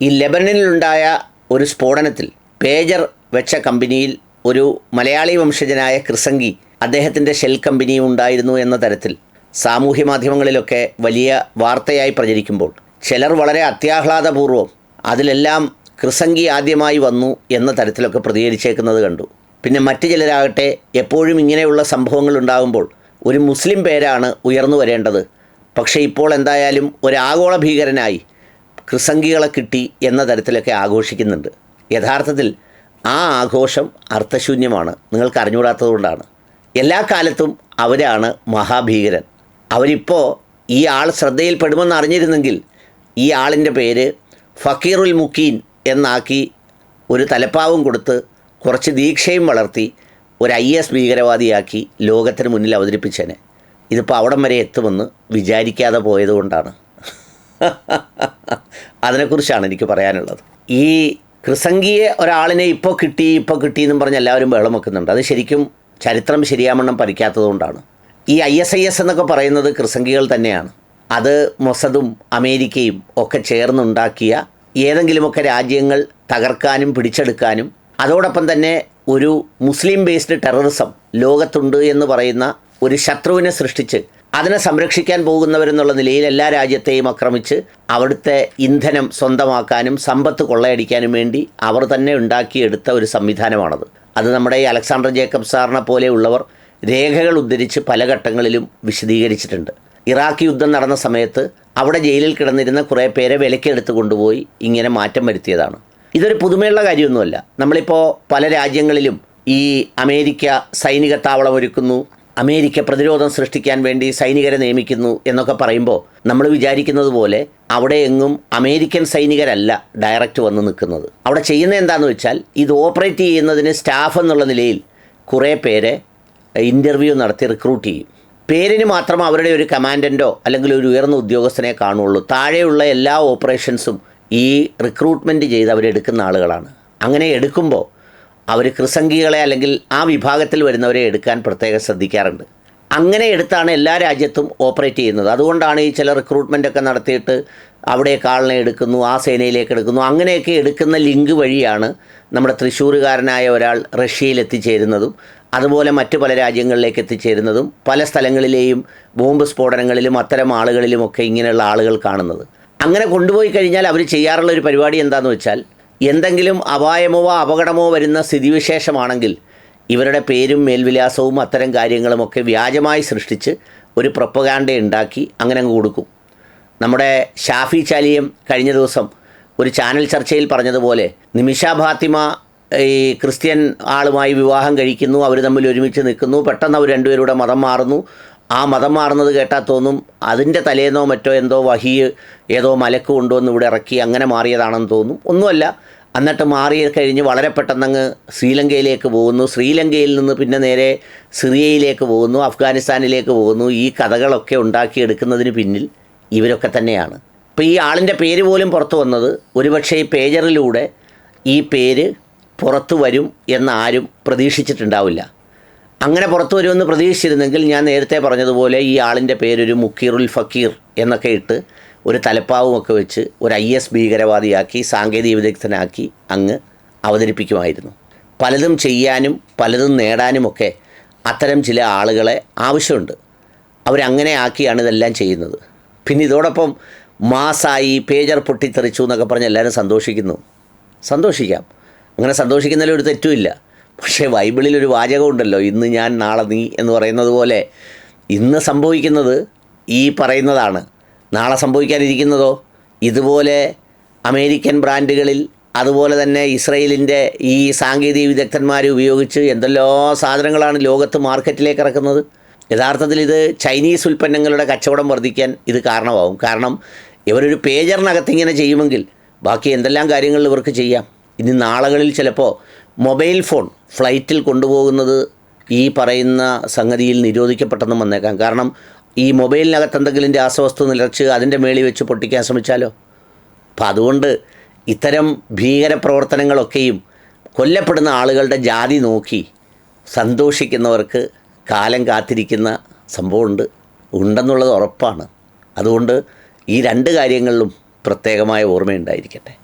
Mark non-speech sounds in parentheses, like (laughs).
ഈ ലെബനനിലുണ്ടായ ഒരു സ്ഫോടനത്തിൽ പേജർ വെച്ച കമ്പനിയിൽ ഒരു മലയാളി വംശജനായ ക്രിസംഗി അദ്ദേഹത്തിന്റെ ഷെൽ കമ്പനിയും ഉണ്ടായിരുന്നു എന്ന തരത്തിൽ സാമൂഹ്യ മാധ്യമങ്ങളിലൊക്കെ വലിയ വാർത്തയായി പ്രചരിക്കുമ്പോൾ ചിലർ വളരെ അത്യാഹ്ലാദപൂർവം അതിലെല്ലാം ക്രിസംഗി ആദ്യമായി വന്നു എന്ന തരത്തിലൊക്കെ പ്രതികരിച്ചേക്കുന്നത് കണ്ടു. പിന്നെ മറ്റു ചിലരാകട്ടെ എപ്പോഴും ഇങ്ങനെയുള്ള സംഭവങ്ങൾ ഉണ്ടാകുമ്പോൾ ഒരു മുസ്ലിം പേരാണ് ഉയർന്നു വരേണ്ടത്. പക്ഷേ ഇപ്പോൾ എന്തായാലും ഒരു ആഗോള ഭീകരനായി ക്രിസംഗികളെ കിട്ടി എന്ന തരത്തിലൊക്കെ ആഘോഷിക്കുന്നുണ്ട്. യഥാർത്ഥത്തിൽ ആ ആഘോഷം അർത്ഥശൂന്യമാണ്. നിങ്ങൾക്ക് അറിഞ്ഞുകൂടാത്തതുകൊണ്ടാണ് എല്ലാ കാലത്തും അവരാണ് മഹാഭീകരൻ. അവരിപ്പോൾ ഈ ആൾ ശ്രദ്ധയിൽപ്പെടുമെന്ന് അറിഞ്ഞിരുന്നെങ്കിൽ ഈ ആളിന്റെ പേര് ഫക്കീറുൽ മുക്കീൻ എന്നാക്കി ഒരു തലപ്പാവും കൊടുത്ത് കുറച്ച് ദീക്ഷയും വളർത്തി ഒരു ഐ എസ് ഭീകരവാദിയാക്കി ലോകത്തിന് മുന്നിൽ അവതരിപ്പിച്ചേനെ. ഇതിപ്പോൾ അവിടം വരെ എത്തുമെന്ന് വിചാരിക്കാതെ പോയതുകൊണ്ടാണ്. (laughs) അതിനെക്കുറിച്ചാണ് എനിക്ക് പറയാനുള്ളത്. ഈ ക്രിസംഗിയെ ഒരാളിനെ ഇപ്പോൾ കിട്ടി ഇപ്പോൾ കിട്ടി എന്നും പറഞ്ഞ് എല്ലാവരും ബഹളം വെക്കുന്നുണ്ട്. അത് ശരിക്കും ചരിത്രം ശരിയാമണ്ണം പരിക്കാത്തതുകൊണ്ടാണ് ഈ ഐ എസ് ഐ എസ് എന്നൊക്കെ പറയുന്നത് ക്രിസംഗികൾ തന്നെയാണ്. അത് മൊസദും അമേരിക്കയും ഒക്കെ ചേർന്നുണ്ടാക്കിയ ഏതെങ്കിലുമൊക്കെ രാജ്യങ്ങൾ തകർക്കാനും പിടിച്ചെടുക്കാനും അതോടൊപ്പം തന്നെ ഒരു മുസ്ലിം ബേസ്ഡ് ടെററിസം ലോകത്തുണ്ട് എന്ന് പറയുന്ന ഒരു ശത്രുവിനെ സൃഷ്ടിച്ച് അതിനെ സംരക്ഷിക്കാൻ പോകുന്നവരെന്നുള്ള നിലയിൽ എല്ലാ രാജ്യത്തെയും ആക്രമിച്ച് അവിടുത്തെ ഇന്ധനം സ്വന്തമാക്കാനും സമ്പത്ത് കൊള്ളയടിക്കാനും വേണ്ടി അവർ തന്നെ ഉണ്ടാക്കിയെടുത്ത ഒരു സംവിധാനമാണത്. അത് നമ്മുടെ ഈ അലക്സാണ്ടർ ജേക്കബ് സാറിനെ പോലെയുള്ളവർ രേഖകൾ ഉദ്ധരിച്ച് പല ഘട്ടങ്ങളിലും വിശദീകരിച്ചിട്ടുണ്ട്. ഇറാഖ് യുദ്ധം നടന്ന സമയത്ത് അവിടെ ജയിലിൽ കിടന്നിരുന്ന കുറേ പേരെ വിലക്കെടുത്ത് കൊണ്ടുപോയി ഇങ്ങനെ മാറ്റം വരുത്തിയതാണ്. ഇതൊരു പുതുമയുള്ള കാര്യമൊന്നുമല്ല. നമ്മളിപ്പോൾ പല രാജ്യങ്ങളിലും ഈ അമേരിക്ക സൈനിക താവളം ഒരുക്കുന്നു അമേരിക്ക പ്രതിരോധം സൃഷ്ടിക്കാൻ വേണ്ടി സൈനികരെ നിയമിക്കുന്നു എന്നൊക്കെ പറയുമ്പോൾ നമ്മൾ വിചാരിക്കുന്നത് പോലെ അവിടെ എങ്ങും അമേരിക്കൻ സൈനികരല്ല ഡയറക്റ്റ് വന്ന് നിൽക്കുന്നത്. അവിടെ ചെയ്യുന്നത് എന്താണെന്ന് വെച്ചാൽ ഇത് ഓപ്പറേറ്റ് ചെയ്യുന്നതിന് സ്റ്റാഫ് എന്നുള്ള നിലയിൽ കുറേ പേരെ ഇന്റർവ്യൂ നടത്തി റിക്രൂട്ട് ചെയ്യും. പേരിന് മാത്രം അവരുടെ ഒരു കമാൻഡന്റോ അല്ലെങ്കിൽ ഒരു ഉയർന്ന ഉദ്യോഗസ്ഥനെ കാണുള്ളൂ. താഴെയുള്ള എല്ലാ ഓപ്പറേഷൻസും ഈ റിക്രൂട്ട്മെന്റ് ചെയ്ത് അവരെടുക്കുന്ന ആളുകളാണ്. അങ്ങനെ എടുക്കുമ്പോൾ അവർ ക്രിസംഗികളെ അല്ലെങ്കിൽ ആ വിഭാഗത്തിൽ വരുന്നവരെ എടുക്കാൻ പ്രത്യേകം ശ്രദ്ധിക്കാറുണ്ട്. അങ്ങനെ എടുത്താണ് എല്ലാ രാജ്യത്തും ഓപ്പറേറ്റ് ചെയ്യുന്നത്. അതുകൊണ്ടാണ് ഈ ചില റിക്രൂട്ട്മെന്റ് ഒക്കെ നടത്തിയിട്ട് അവിടേക്ക് ആളിനെ എടുക്കുന്നു ആ സേനയിലേക്ക് എടുക്കുന്നു. അങ്ങനെയൊക്കെ എടുക്കുന്ന ലിങ്ക് വഴിയാണ് നമ്മുടെ തൃശ്ശൂരുകാരനായ ഒരാൾ റഷ്യയിൽ എത്തിച്ചേരുന്നതും അതുപോലെ മറ്റ് പല രാജ്യങ്ങളിലേക്ക് എത്തിച്ചേരുന്നതും പല സ്ഥലങ്ങളിലെയും ബോംബ് സ്ഫോടനങ്ങളിലും അത്തരം ആളുകളിലുമൊക്കെ ഇങ്ങനെയുള്ള ആളുകൾ കാണുന്നത്. അങ്ങനെ കൊണ്ടുപോയി കഴിഞ്ഞാൽ അവർ ചെയ്യാറുള്ള ഒരു പരിപാടി എന്താണെന്ന് വെച്ചാൽ എന്തെങ്കിലും അപായമോ അപകടമോ വരുന്ന സ്ഥിതിവിശേഷമാണെങ്കിൽ ഇവരുടെ പേരും മേൽവിലാസവും അത്തരം കാര്യങ്ങളുമൊക്കെ വ്യാജമായി സൃഷ്ടിച്ച് ഒരു പ്രൊപ്പഗാൻഡ ഉണ്ടാക്കി അങ്ങനെ അങ്ങ് കൊടുക്കും. നമ്മുടെ ഷാഫി ചാലിയം കഴിഞ്ഞ ദിവസം ഒരു ചാനൽ ചർച്ചയിൽ പറഞ്ഞതുപോലെ നിമിഷ ഫാത്തിമ ഈ ക്രിസ്ത്യൻ ആളുമായി വിവാഹം കഴിക്കുന്നു അവർ തമ്മിൽ ഒരുമിച്ച് നിൽക്കുന്നു പെട്ടെന്ന് അവർ രണ്ടുപേരുടെ മതം മാറുന്നു ആ മതം മാറുന്നത് കേട്ടാൽ തോന്നും. അതിന്റെ തലേന്നോ മറ്റോ എന്തോ വഹി ഏതോ മലക്ക് കൊണ്ടുവന്ന് ഇവിടെ ഇറക്കി അങ്ങനെ മാറിയതാണെന്ന് തോന്നും. ഒന്നുമല്ല എന്നിട്ട് മാറി കഴിഞ്ഞ് വളരെ പെട്ടെന്നങ്ങ് ശ്രീലങ്കയിലേക്ക് പോകുന്നു. ശ്രീലങ്കയിൽ നിന്ന് പിന്നെ നേരെ സിറിയയിലേക്ക് പോകുന്നു അഫ്ഗാനിസ്ഥാനിലേക്ക് പോകുന്നു. ഈ കഥകളൊക്കെ ഉണ്ടാക്കിയെടുക്കുന്നതിന് പിന്നിൽ ഇവരൊക്കെ തന്നെയാണ്. ഇപ്പോൾ ഈ ആളിന്റെ പേര് പോലും പുറത്തു വന്നത് ഒരുപക്ഷെ ഈ പേജറിലൂടെ ഈ പേര് പുറത്തു വരും എന്നാരും പ്രതീക്ഷിച്ചിട്ടുണ്ടാവില്ല. അങ്ങനെ പുറത്തു വരുമെന്ന് പ്രതീക്ഷിച്ചിരുന്നെങ്കിൽ ഞാൻ നേരത്തെ പറഞ്ഞതുപോലെ ഈ ആളിന്റെ പേരൊരു മുക്കീറുൽ ഫക്കീർ എന്നൊക്കെ ഇട്ട് ഒരു തലപ്പാവുമൊക്കെ വെച്ച് ഒരു ഐ എസ് ഭീകരവാദിയാക്കി സാങ്കേതിക വിദഗ്ധനാക്കി അങ്ങ് അവതരിപ്പിക്കുമായിരുന്നു. പലതും ചെയ്യാനും പലതും നേടാനുമൊക്കെ അത്തരം ചില ആളുകളെ ആവശ്യമുണ്ട്. അവരങ്ങനെ ആക്കിയാണ് ഇതെല്ലാം ചെയ്യുന്നത്. പിന്നെ ഇതോടൊപ്പം മാസായി പേജർ പൊട്ടിത്തെറിച്ചു എന്നൊക്കെ പറഞ്ഞ് എല്ലാവരും സന്തോഷിക്കുന്നു. സന്തോഷിക്കാം. അങ്ങനെ സന്തോഷിക്കുന്നതിൽ ഒരു തെറ്റുമില്ല. പക്ഷേ ബൈബിളിൽ ഒരു വാചകമുണ്ടല്ലോ ഇന്ന് ഞാൻ നാളെ നീ എന്ന് പറയുന്നത് പോലെ ഇന്ന് സംഭവിക്കുന്നത് ഈ പറയുന്നതാണ്. നാളെ സംഭവിക്കാനിരിക്കുന്നതോ? ഇതുപോലെ അമേരിക്കൻ ബ്രാൻഡുകളിൽ അതുപോലെ തന്നെ ഇസ്രയേലിന്റെ ഈ സാങ്കേതിക വിദഗ്ധന്മാർ ഉപയോഗിച്ച് എന്തെല്ലോ സാധനങ്ങളാണ് ലോകത്ത് മാർക്കറ്റിലേക്ക് ഇറക്കുന്നത്. യഥാർത്ഥത്തിൽ ഇത് ചൈനീസ് ഉൽപ്പന്നങ്ങളുടെ കച്ചവടം വർദ്ധിക്കാൻ ഇത് കാരണമാവും. കാരണം ഇവരൊരു പേജറിനകത്ത് ഇങ്ങനെ ചെയ്യുമെങ്കിൽ ബാക്കി എന്തെല്ലാം കാര്യങ്ങളിൽ ഇവർക്ക് ചെയ്യാം? ഇനി നാളുകളിൽ ചിലപ്പോൾ മൊബൈൽ ഫോൺ ഫ്ലൈറ്റിൽ കൊണ്ടുപോകുന്നത് ഈ പറയുന്ന സംഗതിയിൽ നിരോധിക്കപ്പെട്ടെന്നും വന്നേക്കാം. കാരണം ഈ മൊബൈലിനകത്ത് എന്തെങ്കിലും രാസവസ്തു നിലച്ച് അതിന്റെ മേളി വെച്ച് പൊട്ടിക്കാൻ ശ്രമിച്ചാലോ? അപ്പം അതുകൊണ്ട് ഇത്തരം ഭീകരപ്രവർത്തനങ്ങളൊക്കെയും കൊല്ലപ്പെടുന്ന ആളുകളുടെ ജാതി നോക്കി സന്തോഷിക്കുന്നവർക്ക് കാലം കാത്തിരിക്കുന്ന സംഭവമുണ്ട്. ഉണ്ടെന്നുള്ളത് ഉറപ്പാണ്. അതുകൊണ്ട് ഈ രണ്ട് കാര്യങ്ങളിലും പ്രത്യേകമായ ഓർമ്മയുണ്ടായിരിക്കട്ടെ.